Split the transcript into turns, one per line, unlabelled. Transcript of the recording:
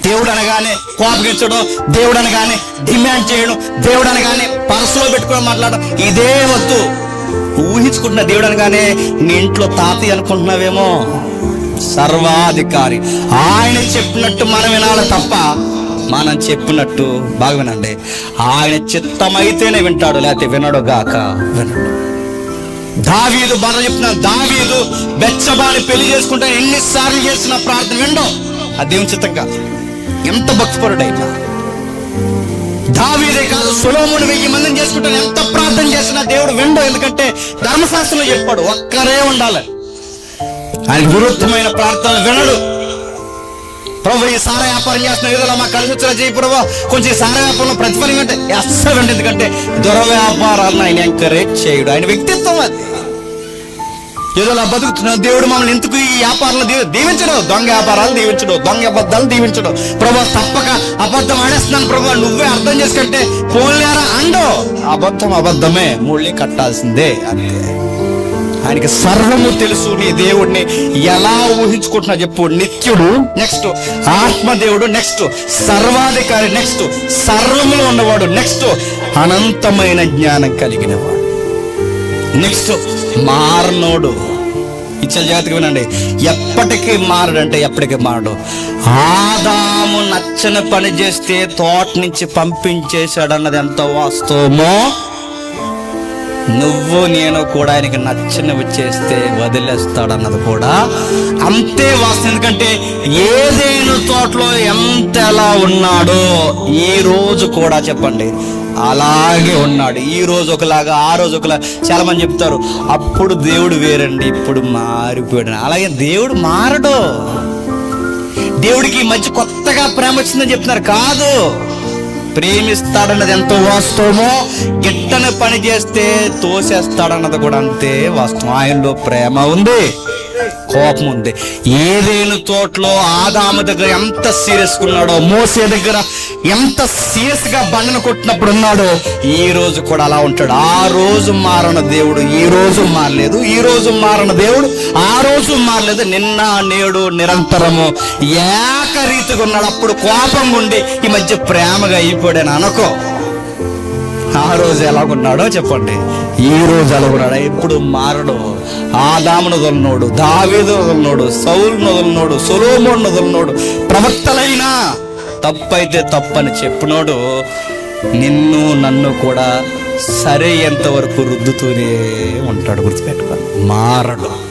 దేవుడు అనగానే కోపగించడం దేవుడు అనగానే డిమాండ్ చేయడం దేవుడు అనగానే పర్సులో పెట్టుకోవడం మాట్లాడడం ఇదే వద్దు. ఊహించుకుంటున్న దేవుడు అనగానే నీ ఇంట్లో తాతయ్య అనుకుంటున్నావేమో? సర్వాధికారి. ఆయన చెప్పినట్టు మనం వినాలి తప్ప మనం చెప్పినట్టు బాగా వినండి. ఆయన చిత్తమైతేనే వింటాడు లేకపోతే వినడు గాక. వినడు. దావీదు బాధ చెప్తున్నాను దావీదు బెచ్చబాని పెళ్ళి చేసుకుంటే ఎన్నిసార్లు చేసిన ప్రార్థన విండో ఆ చిత్తం కాదు. ఎంత భక్తిపరుడైనా. దావీదే కాదు సులోముడు వెయ్యి మందిని చేసుకుంటాను. ఎంత ప్రార్థన చేసినా దేవుడు విండో ఎందుకంటే ధర్మశాస్త్రంలో చెప్పాడు ఒక్కరే ఉండాలి. ఆయన విరుద్ధమైన ప్రార్థన వినడు. ప్రభు ఈ సారా వ్యాపారం చేస్తున్న ఏదో మా కలిసి వచ్చిన చేయి ప్రభు. కొంచెం ఈ సారా వ్యాపారంలో ప్రతిఫలం అంటే అస్సలు ఎందుకంటే దురవ్యాపారాలను ఆయన ఎంకరేజ్ చేయడు. ఆయన వ్యక్తిత్వం అది. ఏదో అలా బతుకుతున్నా దేవుడు మమ్మల్ని ఎందుకు ఈ వ్యాపారాలు దీవించడు? దొంగ వ్యాపారాలు దీవించడు. దొంగ అబద్ధాలు దీవించడు. ప్రభు తప్పక అబద్ధం ఆడేస్తున్నాను ప్రభా. నువ్వే అర్థం చేసుకుంటే పోలేరా అండో. అబద్ధం అబద్ధమే. ముళ్ళి కట్టాల్సిందే అంతే ఆయనకి సర్వము తెలుసు. నీ దేవుడిని ఎలా ఊహించుకుంటున్నా చెప్పు. నిత్యుడు నెక్స్ట్ ఆత్మదేవుడు నెక్స్ట్ సర్వాధికారి నెక్స్ట్ సర్వములో ఉన్నవాడు నెక్స్ట్ అనంతమైన జ్ఞానం కలిగినవాడు. నెక్స్ట్ మారనోడు. ఇచ్చే జాగ్రత్తగా వినండి. ఎప్పటికీ మారడంటే ఎప్పటికీ మారడు. ఆదాము నచ్చని పని చేస్తే తోట నుంచి పంపించేశాడు అన్నది ఎంత వాస్తవమో నువ్వు నేను కూడా ఆయనకి నచ్చినవి చేస్తే వదిలేస్తాడన్నది కూడా అంతే వాస్తవం. ఎందుకంటే ఏదైనా ఉన్నాడో ఈ రోజు కూడా చెప్పండి. అలాగే ఉన్నాడు. ఈ రోజు ఒకలాగా ఆ రోజు ఒకలా చాలా మంది చెప్తారు అప్పుడు దేవుడు వేరండి ఇప్పుడు మారిపోయాడు. అలాగే దేవుడు మారడు. దేవుడికి ఈ మధ్య కొత్తగా ప్రేమ వచ్చిందని చెప్తున్నారు. కాదు ప్రేమిస్తాడన్నది ఎంతో వాస్తవమో గిట్టని పని చేస్తే తోసేస్తాడన్నది కూడా అంతే వాస్తవం. ఆయనలో ప్రేమ ఉంది. కోపం ఉంది. ఏదేను తోటలో ఆదాము దగ్గర ఎంత సీరియస్ ఉన్నాడో మోసే దగ్గర ఎంత సీరియస్గా బండను కొట్టినప్పుడు ఉన్నాడో ఈ రోజు కూడా అలా ఉంటాడు. ఆ రోజు మారన దేవుడు ఈ రోజు మారలేదు ఈ రోజు మారన దేవుడు ఆ రోజు మారలేదు. నిన్న నేడు నిరంతరము ఏకరీతిగా ఉన్నాడు. అప్పుడు కోపం ఉండి ఈ మధ్య ప్రేమగా అయిపోయాడని అనుకో. ఆ రోజు ఎలాగున్నాడో చెప్పండి. ఈ రోజు ఎలాగున్నాడు ఎప్పుడు మారడు? ఆదామును వదలనోడు దావేదు వదలనోడు సౌలు వదలనోడు సొలోమోను వదలనోడు ప్రవక్తలైనా తప్పైతే తప్పని చెప్పినోడు నిన్ను నన్ను కూడా సరే ఎంతవరకు రుద్దుతూనే ఉంటాడు గుర్తుపెట్టుకో. మారడు.